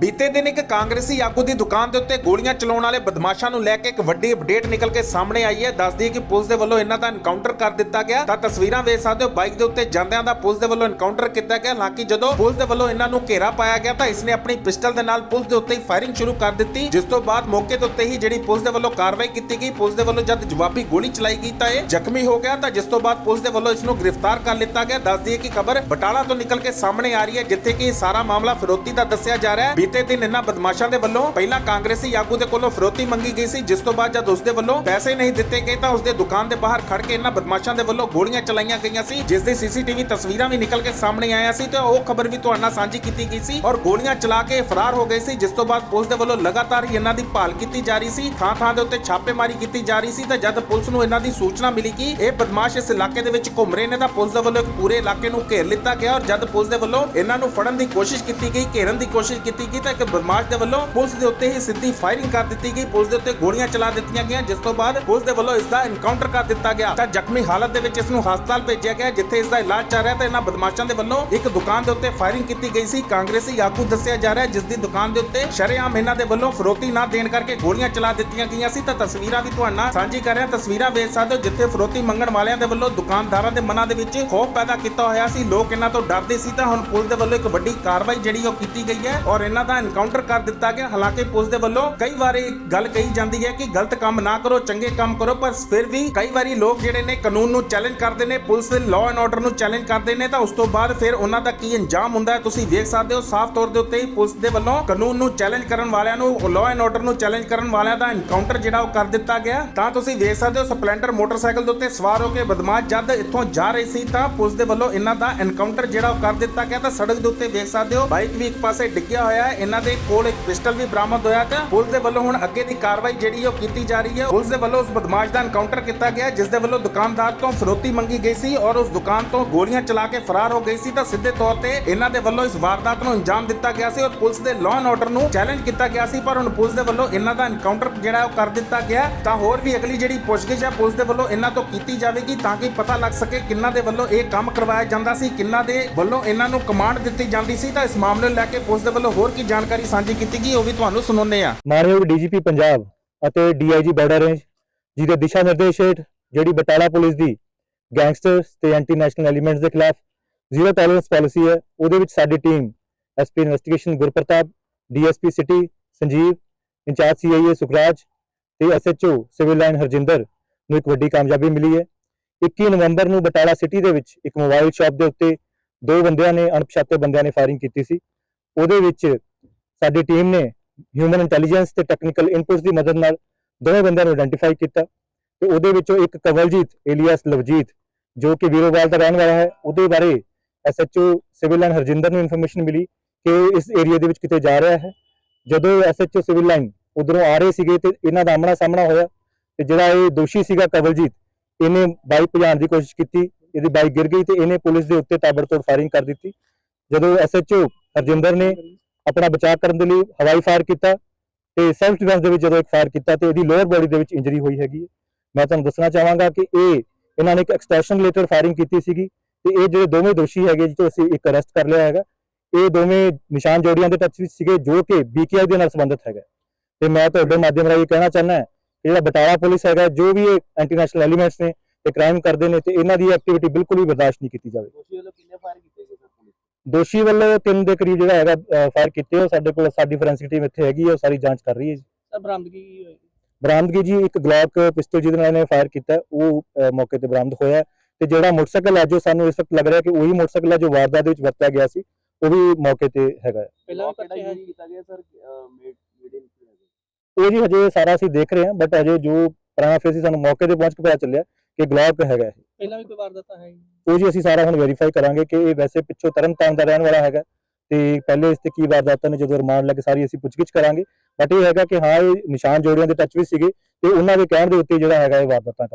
ਬੀਤੇ ਦਿਨ ਇੱਕ ਕਾਂਗਰਸੀ ਆਗੂ ਦੀ ਦੁਕਾਨ ਦੇ ਉੱਤੇ ਗੋਲੀਆਂ ਚਲਾਉਣ ਵਾਲੇ ਬਦਮਾਸ਼ਾਂ ਨੂੰ ਲੈ ਕੇ ਇੱਕ ਵੱਡੀ ਅਪਡੇਟ ਨਿਕਲ ਕੇ ਸਾਹਮਣੇ ਆਈ ਹੈ। ਦੱਸਦੀ ਹੈ ਕਿ ਪੁਲਿਸ ਦੇ ਵੱਲੋਂ ਇਹਨਾਂ ਦਾ ਐਨਕਾਊਂਟਰ ਕਰ ਦਿੱਤਾ ਗਿਆ। ਤਾਂ ਤਸਵੀਰਾਂ ਵੇਖ ਸਕਦੇ ਹੋ, ਬਾਈਕ ਦੇ ਉੱਤੇ ਜਾਂਦਿਆਂ ਦਾ ਪੁਲਿਸ ਦੇ ਵੱਲੋਂ ਐਨਕਾਊਂਟਰ ਕੀਤਾ ਗਿਆ। ਹਾਲਾਂਕਿ ਜਦੋਂ ਪੁਲਿਸ ਦੇ ਵੱਲੋਂ ਇਹਨਾਂ ਨੂੰ ਘੇਰਾ ਪਾਇਆ ਗਿਆ, ਤਾਂ ਇਸਨੇ ਆਪਣੀ ਪਿਸਟਲ ਦੇ ਨਾਲ ਪੁਲਿਸ ਦੇ ਉੱਤੇ ਹੀ ਫਾਇਰਿੰਗ ਸ਼ੁਰੂ ਕਰ ਦਿੱਤੀ। ਜਿਸ ਤੋਂ ਬਾਅਦ ਮੌਕੇ ਦੇ ਉੱਤੇ ਹੀ ਜਿਹੜੀ ਪੁਲਿਸ ਦੇ ਵੱਲੋਂ ਕਾਰਵਾਈ ਕੀਤੀ ਗਈ, ਪੁਲਿਸ ਦੇ ਵੱਲੋਂ ਜਦ ਜਵਾਬੀ ਗੋਲੀ ਚਲਾਈ ਗਈ, ਤਾਂ ਇਹ ਜ਼ਖਮੀ ਹੋ ਗਿਆ। ਤਾਂ ਜਿਸ ਤੋਂ ਬਾਅਦ ਪੁਲਿਸ ਦੇ ਵੱਲੋਂ ਇਸ ਨੂੰ ਗ੍ਰਿਫਤਾਰ ਕਰ ਲਿੱਤਾ ਗਿਆ। ਦੱਸਦੀ ਹੈ ਕਿ ਖਬਰ ਬਟਾਲਾ ਤੋਂ ਨਿਕਲ ਕੇ ਸਾਹਮਣੇ ਆ ਰਹੀ ਹੈ, ਜਿੱਥੇ ਕਿ ਸਾਰਾ ਮਾਮਲਾ ਫਿਰੋਤੀ ਦਾ ਦੱਸਿਆ ਜਾ ਰਿਹਾ ਹੈ। ਬੀਤੇ ਦਿਨ ਇਹਨਾਂ ਬਦਮਾਸ਼ਾਂ ਦੇ ਵੱਲੋਂ ਪਹਿਲਾਂ ਕਾਂਗਰਸੀ ਆਗੂ ਦੇ ਕੋਲੋਂ ਫਰੋਤੀ ਮੰਗੀ ਗਈ ਸੀ, ਜਿਸ ਤੋਂ ਬਾਅਦ ਜਦ ਉਸ ਦੇ ਵੱਲੋਂ ਪੈਸੇ ਨਹੀਂ ਦਿੱਤੇ ਗਏ ਤਾਂ ਉਸ ਦੇ ਦੁਕਾਨ ਦੇ ਬਾਹਰ ਖੜ ਕੇ ਇਹਨਾਂ ਬਦਮਾਸ਼ਾਂ ਦੇ ਵੱਲੋਂ ਗੋਲੀਆਂ ਚਲਾਈਆਂ ਗਈਆਂ ਸੀ, ਜਿਸ ਦੀ ਸੀਸੀਟੀਵੀ ਤਸਵੀਰਾਂ ਵੀ ਨਿਕਲ ਕੇ ਸਾਹਮਣੇ ਆਇਆ ਸੀ ਤੇ ਉਹ ਖਬਰ ਵੀ ਤੁਹਾਡੇ ਨਾਲ ਸਾਂਝੀ ਕੀਤੀ ਗਈ ਸੀ ਔਰ ਗੋਲੀਆਂ ਚਲਾ ਕੇ ਫਰਾਰ ਹੋ ਗਏ ਸੀ, ਜਿਸ ਤੋਂ ਬਾਅਦ ਪੁਲਿਸ ਦੇ ਵੱਲੋਂ ਲਗਾਤਾਰ ਹੀ ਇਹਨਾਂ ਦੀ ਭਾਲ ਕੀਤੀ ਜਾ ਰਹੀ ਸੀ ਥਾਂ ਥਾਂ ਦੇ ਉੱਤੇ ਛਾਪੇਮਾਰੀ ਕੀਤੀ ਜਾ ਰਹੀ ਸੀ ਤੇ ਜਦ ਪੁਲਿਸ ਨੂੰ ਇਹਨਾਂ ਦੀ ਸੂਚਨਾ ਮਿਲੀ ਕਿ ਇਹ ਬਦਮਾਸ਼ ਇਸ ਇਲਾਕੇ ਦੇ ਵਿੱਚ ਘੁੰਮ ਰਹੇ ਨੇ ਤਾਂ ਪੁਲਿਸ ਦੇ ਵੱਲੋਂ ਇੱਕ ਪੂਰੇ ਇਲਾਕੇ ਨੂੰ ਘੇਰ ਲਿੱਤਾ ਗਿਆ ਔਰ ਜਦ ਪੁਲਿਸ ਦੇ ਵੱਲੋਂ ਇਹਨਾਂ ਨੂੰ ਫੜਨ ਦੀ ਕੋਸ਼ਿਸ਼ ਕੀਤੀ ਗਈ, ਘੇਰਨ ਦੀ ਕੋਸ਼ਿਸ਼ ਕੀਤੀ ਗਈ ਤਾਂ ਇੱਕ ਬਦਮਾਸ਼ ਦੇ ਵੱਲੋਂ। ਪੁਲਿਸ ਦੇ ਉੱਤੇ ਹੀ ਸਿੱਧੀ ਫਾਇਰਿੰਗ ਕਰ ਦਿੱਤੀ ਗਈ। ਪੁਲਿਸ ਦੇ ਉੱਤੇ ਗੋਲੀਆਂ ਚਲਾ ਦਿੱਤੀਆਂ ਗਈਆਂ। ਜਿਸ ਤੋਂ ਬਾਅਦ ਪੁਲਿਸ ਦੇ ਵੱਲੋਂ ਇਸ ਦਾ ਐਨਕਾਊਂਟਰ ਕਰ ਦਿੱਤਾ ਗਿਆ। ਤਾਂ ਜ਼ਖਮੀ ਹਾਲਤ ਦੇ ਵਿੱਚ ਇਸ ਨੂੰ ਹਸਪਤਾਲ ਭੇਜਿਆ ਗਿਆ, ਜਿੱਥੇ ਇਸ ਦਾ ਇਲਾਜ ਚੱਲ ਰਿਹਾ ਤੇ ਇਹਨਾਂ ਬਦਮਾਸ਼ਾਂ ਦੇ ਵੱਲੋਂ ਇੱਕ ਦੁਕਾਨ ਦੇ ਉੱਤੇ ਫਾਇਰਿੰਗ ਕੀਤੀ ਗਈ ਸੀ। ਕਾਂਗਰਸੀ ਆਗੂ ਦੱਸਿਆ ਜਾ ਰਿਹਾ ਜਿਸ ਦੀ ਦੁਕਾਨ ਦੇ ਉੱਤੇ ਸ਼ਰੇਆਮ ਇਹਨਾਂ ਦੇ ਵੱਲੋਂ ਫਰੋਤੀ ਨਾ ਦੇਣ ਕਰਕੇ ਗੋਲੀਆਂ ਚਲਾ ਦਿੱਤੀਆਂ ਗਈਆਂ ਸੀ। ਤਾਂ ਤਸਵੀਰਾਂ ਵੀ ਤੁਹਾਡੇ ਨਾਲ ਸਾਂਝੀ ਕਰ ਰਿਹਾ। ਤਸਵੀਰਾਂ ਵੇਖ ਸਕਦੇ ਹੋ, ਜਿੱਥੇ ਫਰੋਤੀ ਮੰਗਣ ਵਾਲਿਆਂ ਦੇ ਵੱਲੋਂ ਦੁਕਾਨਦਾਰਾਂ ਦੇ ਮਨਾਂ ਦੇ ਵਿੱਚ ਖੌਫ ਪੈਦਾ ਕੀਤਾ ਹੋਇਆ ਸੀ। ਲੋਕ ਇਹਨਾਂ ਤੋਂ ਡਰਦੇ ਸੀ। ਤਾਂ ਹੁਣ ਪੁਲਿਸ ਦੇ ਵੱਲੋਂ ਇੱਕ ਵੱਡੀ ਕਾਰਵਾਈ ਜਿਹੜੀ ਉਹ ਕੀਤੀ ਗਈ ਹੈ ਔਰ ਇਹਨਾਂ ਦਾ ਐਨਕਾਊਂਟਰ ਕਰ ਦਿੱਤਾ ਗਿਆ। ਹਾਲਾਂਕਿ ਪੁਲਿਸ ਦੇ ਵੱਲੋਂ ਕਈ ਵਾਰੀ ਗੱਲ ਕਹੀ ਜਾਂਦੀ ਹੈ ਕਿ ਗਲਤ ਕੰਮ ਨਾ ਕਰੋ, ਚੰਗੇ ਕੰਮ ਕਰੋ, ਪਰ ਫਿਰ ਵੀ ਕਈ ਵਾਰੀ ਲੋਕ ਜਿਹੜੇ ਨੇ ਕਾਨੂੰਨ ਨੂੰ ਚੈਲੰਜ ਕਰਦੇ ਨੇ, ਪੁਲਿਸ ਦੇ ਲਾਅ ਐਂਡ ਆਰਡਰ ਨੂੰ ਚੈਲੰਜ ਕਰਦੇ ਨੇ, ਤਾਂ ਉਸ ਤੋਂ ਬਾਅਦ ਫਿਰ ਉਹਨਾਂ ਦਾ ਕੀ ਅੰਜਾਮ ਹੁੰਦਾ ਹੈ ਤੁਸੀਂ ਵੇਖ ਸਕਦੇ ਹੋ, ਸਾਫ਼ ਤੌਰ ਦੇ ਉੱਤੇ ਹੀ ਪੁਲਿਸ ਦੇ ਵੱਲੋਂ ਕਾਨੂੰਨ ਨੂੰ ਚੈਲੰਜ ਕਰਨ ਵਾਲਿਆਂ ਨੂੰ ਲਾਅ ਐਂਡ ਆਰਡਰ ਨੂੰ ਚੈਲੰਜ ਕਰਨ ਵਾਲਿਆਂ ਦਾ ਐਨਕਾਊਂਟਰ ਜਿਹੜਾ ਉਹ ਕਰ ਦਿੱਤਾ ਗਿਆ। ਤਾਂ ਤੁਸੀਂ ਵੇਖ ਸਕਦੇ ਹੋ, ਸਪਲੈਂਡਰ ਮੋਟਰਸਾਈਕਲ ਦੇ ਉੱਤੇ ਸਵਾਰ ਹੋ ਕੇ ਬਦਮਾਸ਼ ਜਦ ਇੱਥੋਂ ਜਾ ਰਹੇ ਸੀ, ਤਾਂ ਪੁਲਿਸ ਦੇ ਵੱਲੋਂ ਇਹਨਾਂ ਦਾ ਐਨਕਾਊਂਟਰ ਜਿਹੜਾ ਉਹ ਕਰ ਦਿੱਤਾ ਗਿਆ। ਤਾਂ ਸੜਕ ਦੇ ਉੱਤੇ ਵੇਖ ਸਕਦੇ ਹੋ, ਬਾਈਕ ਵੀ ਇੱਕ ਪਾਸੇ ਡਿੱਗਿਆ ਹੋਇਆ ਹੈ। ਇਹਨਾਂ ਦੇ ਕੋਲ ਇੱਕ ਪਿਸਟਲ ਵੀ ਬਰਾਮਦ ਹੋਇਆ ਤਾਂ ਪੁਲਿਸ ਦੇ ਵੱਲੋਂ ਹੁਣ ਅੱਗੇ ਦੀ ਕਾਰਵਾਈ ਜਿਹੜੀ ਉਹ ਕੀਤੀ ਜਾ ਰਹੀ ਹੈ, ਪੁਲਿਸ ਦੇ ਵੱਲੋਂ ਉਸ ਬਦਮਾਸ਼ ਦਾ ਐਨਕਾਊਂਟਰ ਕੀਤਾ ਗਿਆ, ਜਿਸ ਦੇ ਵੱਲੋਂ ਦੁਕਾਨਦਾਰ ਤੋਂ ਫਰੋਤੀ ਮੰਗੀ ਗਈ ਸੀ ਔਰ ਉਸ ਦੁਕਾਨ ਤੋਂ ਗੋਲੀਆਂ ਚਲਾ ਕੇ ਫਰਾਰ ਹੋ ਗਈ ਸੀ ਤਾਂ ਸਿੱਧੇ ਤੌਰ ਤੇ ਇਹਨਾਂ ਦੇ ਵੱਲੋਂ ਇਸ ਵਾਰਦਾਤ ਨੂੰ ਅੰਜਾਮ ਦਿੱਤਾ ਗਿਆ ਸੀ ਔਰ ਪੁਲਿਸ ਦੇ ਲਾਅ ਐਂਡ ਆਰਡਰ ਨੂੰ ਚੈਲੰਜ ਕੀਤਾ ਗਿਆ ਸੀ, ਪਰ ਹੁਣ ਪੁਲਿਸ ਦੇ ਵੱਲੋਂ ਇਹਨਾਂ ਦਾ ਐਨਕਾਊਂਟਰ ਜਿਹੜਾ ਉਹ ਕਰ ਦਿੱਤਾ ਗਿਆ। ਤਾਂ ਹੋਰ ਵੀ ਅਗਲੀ ਜਿਹੜੀ ਪੁੱਛਗਿੱਛ ਹੈ, ਪੁਲਿਸ ਦੇ ਵੱਲੋਂ ਇਹਨਾਂ ਤੋਂ ਕੀਤੀ ਜਾਵੇਗੀ ਤਾਂ ਕਿ ਪਤਾ ਲੱਗ ਸਕੇ ਕਿੰਨਾ ਦੇ ਵੱਲੋਂ ਇਹ ਕੰਮ ਕਰਵਾਇਆ ਜਾਂਦਾ ਸੀ, ਕਿੰਨਾ ਦੇ ਵੱਲੋਂ ਇਹਨਾਂ ਨੂੰ ਕਮਾਂਡ ਦਿੱਤੀ ਜਾਂਦੀ ਸੀ। ਤਾਂ ਇਸ ਮਾਮਲੇ ਨੂੰ ਲੈ ਕੇ ਪੁਲਿਸ ਦੇ ਵੱਲੋਂ ਹੋਰ ਕੀ ਜਾਣਕਾਰੀ ਸਾਂਝੀ ਕੀਤੀ ਗਈ, ਉਹ ਵੀ ਤੁਹਾਨੂੰ ਸੁਣਾਉਂਦੇ ਆ ਮਾਨਯੋਗ ਡੀਜੀਪੀ ਪੰਜਾਬ ਅਤੇ ਡੀਆਈਜੀ ਬਾਰਡਰ ਰੇਂਜ ਜੀ ਦੇ ਦਿਸ਼ਾ ਨਿਰਦੇਸ਼ ਹੇਠ ਜਿਹੜੀ ਬਟਾਲਾ ਪੁਲਿਸ ਦੀ ਗੈਂਗਸਟਰਸ ਤੇ ਐਂਟੀ ਨੈਸ਼ਨਲ ਐਲੀਮੈਂਟਸ ਦੇ ਖਿਲਾਫ ਜ਼ੀਰੋ ਟੋਲਰੈਂਸ ਪਾਲਿਸੀ ਹੈ, ਉਹਦੇ ਵਿੱਚ ਸਾਡੀ team SP investigation Gurpratap, DSP city Sanjeev, incharge CIA Sukhraj ਤੇ ਐਸਐਚਓ ਸਿਵਲ ਲਾਈਨ ਹਰਜਿੰਦਰ ਨੂੰ ਇੱਕ ਵੱਡੀ ਕਾਮਯਾਬੀ ਮਿਲੀ ਹੈ। 21 ਨਵੰਬਰ ਨੂੰ ਬਟਾਲਾ ਸਿਟੀ ਦੇ ਵਿੱਚ ਇੱਕ ਮੋਬਾਈਲ ਸ਼ਾਪ ਦੇ ਉੱਤੇ ਦੋ ਬੰਦਿਆਂ ਨੇ, ਅਣਪਛਾਤੇ ਬੰਦਿਆਂ ਨੇ ਫਾਇਰਿੰਗ ਕੀਤੀ ਸੀ। ਉਹਦੇ ਵਿੱਚ ਸਾਡੀ ਟੀਮ ਨੇ ਹਿਊਮਨ ਇੰਟੈਲੀਜੈਂਸ ਤੇ ਟੈਕਨੀਕਲ ਇਨਪੁਟਸ ਦੀ ਮਦਦ ਨਾਲ ਦੋਵੇਂ ਬੰਦਿਆਂ ਨੂੰ ਆਇਡੈਂਟੀਫਾਈ ਕੀਤਾ ਤੇ ਉਹਦੇ ਵਿੱਚੋਂ ਇੱਕ ਕਵਲਜੀਤ ਏਲੀਅਸ ਲਵਜੀਤ, ਜੋ ਕਿ ਵੀਰੋਵਾਲ ਦਾ ਰਹਿਣ ਵਾਲਾ ਹੈ, ਉਹਦੇ ਬਾਰੇ ਐਸਐਚਓ ਸਿਵਲ ਲਾਈਨ ਹਰਜਿੰਦਰ ਨੂੰ ਇਨਫੋਰਮੇਸ਼ਨ ਮਿਲੀ ਕਿ ਇਸ ਏਰੀਆ ਦੇ ਵਿੱਚ ਕਿਤੇ ਜਾ ਰਿਹਾ ਹੈ। ਜਦੋਂ ਐਸਐਚਓ ਸਿਵਲ ਲਾਈਨ ਉਧਰੋਂ ਆ ਰਹੇ ਸੀਗੇ ਤੇ ਇਹਨਾਂ ਦਾ ਆਮਣਾ ਸਾਹਮਣਾ ਹੋਇਆ ਤੇ ਜਿਹੜਾ ਇਹ ਦੋਸ਼ੀ ਸੀਗਾ ਕਵਲਜੀਤ, ਇਹਨੇ ਬਾਈਕ ਭਜਾਉਣ ਦੀ ਕੋਸ਼ਿਸ਼ ਕੀਤੀ, ਇਹਦੀ ਬਾਈਕ ਗਿਰ ਗਈ ਤੇ ਇਹਨੇ ਪੁਲਿਸ ਦੇ ਉੱਤੇ ਤਾਬੜਤੋੜ ਫਾਇਰਿੰਗ ਕਰ ਦਿੱਤੀ। ਜਦੋਂ ਐਸਐਚਓ ਹਰਜਿੰਦਰ ਨੇ ਆਪਣਾ ਬਚਾਅ ਕਰਨ ਦੇ ਲਈ ਹਵਾਈ ਫਾਇਰ ਕੀਤਾ ਤੇ ਸੈਲਫ ਡਿਫੈਂਸ ਦੇ ਵਿੱਚ ਜਦੋਂ ਇੱਕ ਫਾਇਰ ਕੀਤਾ ਤੇ ਇਹਦੀ ਲੋਅਰ ਬੋਡੀ ਦੇ ਵਿੱਚ ਇੰਜਰੀ ਹੋਈ ਹੈਗੀ ਹੈ। ਮੈਂ ਤੁਹਾਨੂੰ ਦੱਸਣਾ ਚਾਹਾਂਗਾ ਕਿ ਇਹ, ਇਹਨਾਂ ਨੇ ਇੱਕ ਐਕਸਟੈਂਸ਼ਨ ਰਿਲੇਟਡ ਫਾਇਰਿੰਗ ਕੀਤੀ ਸੀਗੀ ਤੇ ਇਹ ਜਿਹੜੇ ਦੋਵੇਂ ਦੋਸ਼ੀ ਹੈਗੇ ਜਿੱਥੇ ਅਸੀਂ ਇੱਕ ਅਰੈਸਟ ਕਰ ਲਿਆ ਹੈਗਾ, ਇਹ ਦੋਵੇਂ ਨਿਸ਼ਾਨ ਜੋੜੀਆਂ ਦੇ ਟੱਚ ਵਿੱਚ ਸੀਗੇ ਜੋ ਕਿ ਬੀਕੇਆਈ ਦੇ ਨਾਲ ਸੰਬੰਧਿਤ ਹੈਗਾ। ਤੇ ਮੈਂ ਤੁਹਾਡੇ ਮਾਧਿਅਮ ਰਾਹੀਂ ਕਹਿਣਾ ਚਾਹੁੰਦਾ ਕਿ ਜਿਹੜਾ ਬਟਾਲਾ ਪੁਲਿਸ ਹੈਗਾ, ਜੋ ਵੀ ਇਹ ਐਂਟੀ ਨੈਸ਼ਨਲ ਐਲੀਮੈਂਟਸ ਨੇ ਤੇ ਕ੍ਰਾਈਮ ਕਰਦੇ ਨੇ ਤੇ ਇਹਨਾਂ ਦੀ ਐਕਟੀਵਿਟੀ ਬਿਲਕੁਲ ਵੀ ਬਰਦਾਸ਼ਤ ਨਹੀਂ ਕੀਤੀ ਜਾਵੇ। ਦੋਸ਼ੀ ਵੱਲੋਂ ਕਿੰਨੇ ਫਾਇਰ ਕੀਤੇ? ਦੋਸ਼ੀ ਵੱਲੋਂ ਤਿੰਨ ਦੇ ਕਰੀਬ ਜਿਹੜਾ ਹੈਗਾ ਫਾਇਰ ਕੀਤੇ ਉਹ ਸਾਡੇ ਕੋਲ ਸਾਡੀ ਫੋਰੈਂਸਿਕ ਟੀਮ ਇੱਥੇ ਹੈਗੀ ਹੈ ਉਹ ਸਾਰੀ ਜਾਂਚ ਕਰ ਰਹੀ ਹੈ ਜੀ। ਸਰ ਬਰਾਮਦਗੀ ਕੀ ਹੋਈ? ਬਰਾਮਦਗੀ ਜੀ ਇੱਕ ਗਲੌਕ ਪਿਸਤਲ ਜਿਹਦੇ ਨਾਲ ਇਹਨੇ ਫਾਇਰ ਕੀਤਾ। ਉਹ ਮੌਕੇ ਤੇ ਬਰਾਮਦ ਹੋਇਆ। ਹੈ ਤੇ ਜਿਹੜਾ ਮੋਟਰਸਾਈਕਲ ਹੈ ਜੋ ਸਾਨੂੰ ਇਸ ਵਕਤ ਲੱਗ ਰਿਹਾ ਕਿ ਉਹੀ ਮੋਟਰਸਾਈਕਲ ਹੈ ਜੋ ਵਾਰਦਾਤ ਦੇ ਵਿੱਚ ਵਰਤਿਆ ਗਿਆ ਸੀ ਉਹ ਵੀ ਮੌਕੇ ਤੇ ਹੈਗਾ ਹੈ। ਪਹਿਲਾਂ ਕਿਹੜਾ ਹੈ use ਕੀਤਾ ਗਿਆ ਸਰ ਮੇਡ ਮੀਡੀਅਮ ਉਹ ਜੀ ਹਜੇ ਸਾਰਾ ਅਸੀਂ ਦੇਖ ਰਹੇ ਹਾਂ ਬਟ ਹਜੇ ਜੋ ਪ੍ਰਾਈਮ ਫੇਸੀ ਸਾਨੂੰ ਮੌਕੇ ਤੇ ਪਹੁੰਚ ਕੇ ਪਤਾ ਚੱਲਿਆ ਕਿ ਗਲੌਕ ਹੈਗਾ ਇਹ। ਪਹਿਲਾਂ ਵੀ ਕੋਈ ਵਾਰਦਾਤ ਹੈ ਉਹ ਜੀ ਅਸੀਂ ਸਾਰਾ ਹੁਣ ਵੈਰੀਫਾਈ ਕਰਾਂਗੇ ਕਿ ਇਹ ਵੈਸੇ ਪਿੱਛੋਂ ਤਰਨਤਾਰਨ ਦਾ ਰਹਿਣ ਵਾਲਾ ਹੈਗਾ। ਤੇ ਪਹਿਲੇ ਇਸ ਤੇ ਕੀ ਵਾਰਦਾਤਾਂ ਨੇ, ਜਦੋਂ ਰਿਮਾਂਡ ਲੈ ਕੇ ਸਾਰੀ ਅਸੀਂ ਪੁੱਛਗਿੱਛ ਕਰਾਂਗੇ। ਬਟ ਇਹ ਹੈਗਾ ਕਿ ਹਾਂ, ਇਹ ਨਿਸ਼ਾਨ ਜੋੜਿਆਂ ਦੇ ਟੱਚ ਵਿੱਚ ਸੀਗੇ ਤੇ ਉਹਨਾਂ ਦੇ ਕਹਿਣ ਦੇ ਉੱਤੇ ਜਿਹੜਾ ਹੈਗਾ ਇਹ ਵਾਰਦਾਤਾਂ ਕਰ